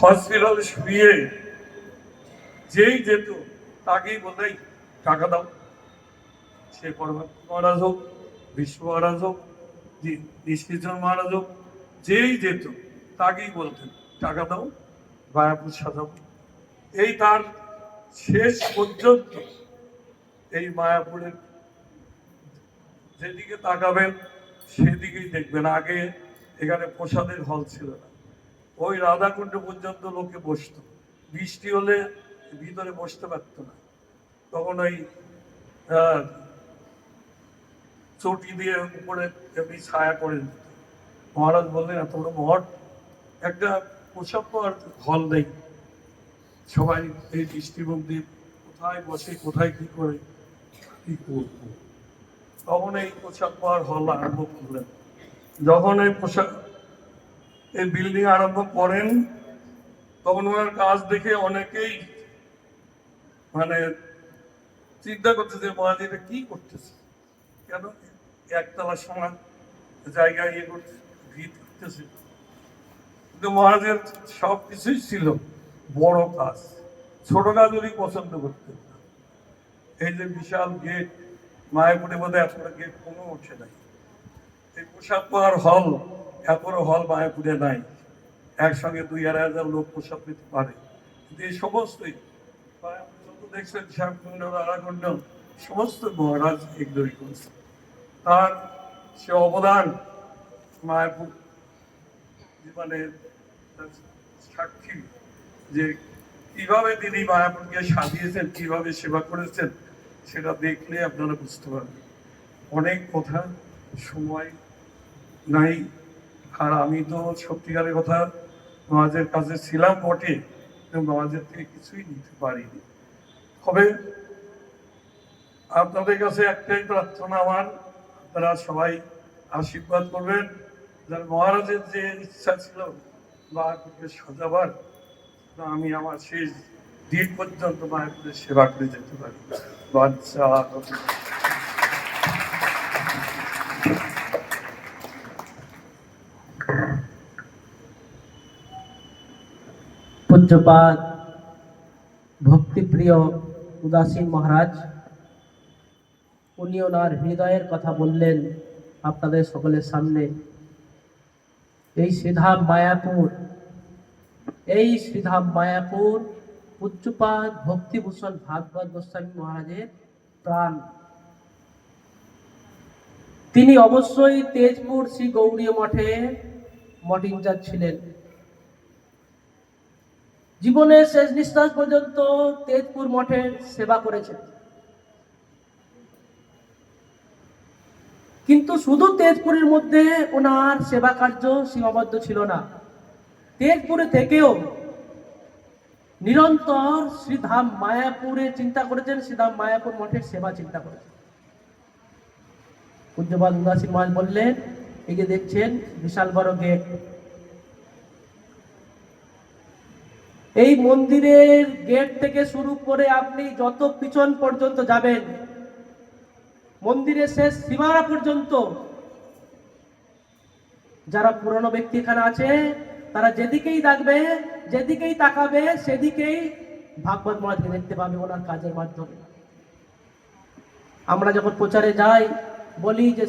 হসপিটালে শুয়ে যেই যেত, তাকেই বলতেই টাকা দাও। সে পরমাত্মা মহারাজ হোক বিশ্ব মহারাজ হোক নিষ্কৃষ্ণ মহারাজ হোক, যেই যেত, তাকেই বলতেন, টাকা দাও, মায়াপুর সাজাবো এই তার শেষ পর্যন্ত এই মায়াপুরের যেদিকে তাকাবেন, সেদিকেই দেখবেন। আগে এখানে প্রসাদের হল ছিল না। ওই রাধাকুণ্ড পর্যন্ত লোকে বসতো। বৃষ্টি হলে ভিতরে বসতে পারত না। তখন ওই চটি দিয়ে উপরে এমনি ছায়া করে দিত মহারাজ বললেন, এত বড় মঠ, একটা প্রসাদ পাওয়ার হল নেই। সবাই এই দৃষ্টিভঙ্গ দিয়ে কোথায় বসে, কোথায় কি করে, কি করব? তখন এই পোশাক পাওয়ার হল আরম্ভ করলেন। যখন এই পোশাক এই বিল্ডিং আরম্ভ করেন, তখন ওনার কাজ দেখে অনেকেই মানে চিন্তা করতেছে মহারাজ এটা কি করতেছে? কেন একতলা সমান জায়গায় ইয়ে করতে ভিত করতেছে? কিন্তু মহারাজের সব কিছুই ছিল বড় কাজ। ছোট কাজ উনি পছন্দ করতেন এই যে বিশাল গেট মায়াপুরে বোধহয় এত বড় গেট কোনো উঠে নাই। এই পোশাক পাওয়ার হল বড় হল মায়াপুরে নাই। একসঙ্গে দুই আড়াই হাজার লোক পোশাক নিতে পারে। কিন্তু এই সমস্তই দেখছেন শ্যামকুণ্ড রাধাকুণ্ড, সমস্ত মহারাজ এগুলোই করেছে তার সে অবদান মায়াপুর মানে সাক্ষী যে কীভাবে তিনি মায়াপুরকে সাজিয়েছেন, কীভাবে সেবা করেছেন, সেটা দেখলে আপনারা বুঝতে পারবেন। অনেক কথা, সময় নাই। আর আমি তো সত্যিকারের কথা নওয়াজের কাছে ছিলাম বটে, কিন্তু নওয়াজের থেকে কিছুই নিতে পারিনি। তবে আপনাদের কাছে একটাই প্রার্থনা আমার, আপনারা সবাই আশীর্বাদ করবেন। যার মহারাজের যে ইচ্ছা ছিল মায়াপুরকে সাজাবার আমি আমার শেষ দিন পর্যন্ত মায়াপুরের সেবা করে যেতে পারি। বাচ্চা পূজ্যপাদ ভক্তিপ্রিয় উদাসীন মহারাজ, উনি ওনার হৃদয়ের কথা বললেন আপনাদের সকলের সামনে। এই শ্রীধাম মায়াপুর, এই শ্রীধাম মায়াপুর পূজ্যপাদ ভক্তিভূষণ ভাগবত গোস্বামী মহারাজের প্রাণ। তিনি অবশ্যই তেজপুর শ্রী গৌরীয় মঠে মঠ ইনচার্জ ছিলেন। জীবনের শেষ নিঃশ্বাস পর্যন্ত তেজপুর মঠে সেবা করেছেন। কিন্তু শুধু তেজপুরের মধ্যে ওনার সেবা কার্য সীমাবদ্ধ ছিল না। তেজপুরে থেকেও নিরন্তর শ্রীধাম মায়াপুরে চিন্তা করেছেন, শ্রীধাম মায়াপুর মঠের সেবা চিন্তা করেছেন। পূজ্যপাদ উদাসী মহাজ বললেন, এই যে দেখছেন, বিশাল বড় গেট। এই মন্দিরের গেট থেকে শুরু করে আপনি যত পিছন পর্যন্ত যাবেন, মন্দিরের শেষ সীমানা পর্যন্ত যারা পুরনো ব্যক্তি এখানে আছে, তারা যেদিকেই দেখবে যেদিকেই তাকাবে, সেদিকেই ভাগবত মহারাজকে দেখতে পাবে ওনার কাজের মাধ্যমে। আমরা যখন প্রচারে যাই, বলি যে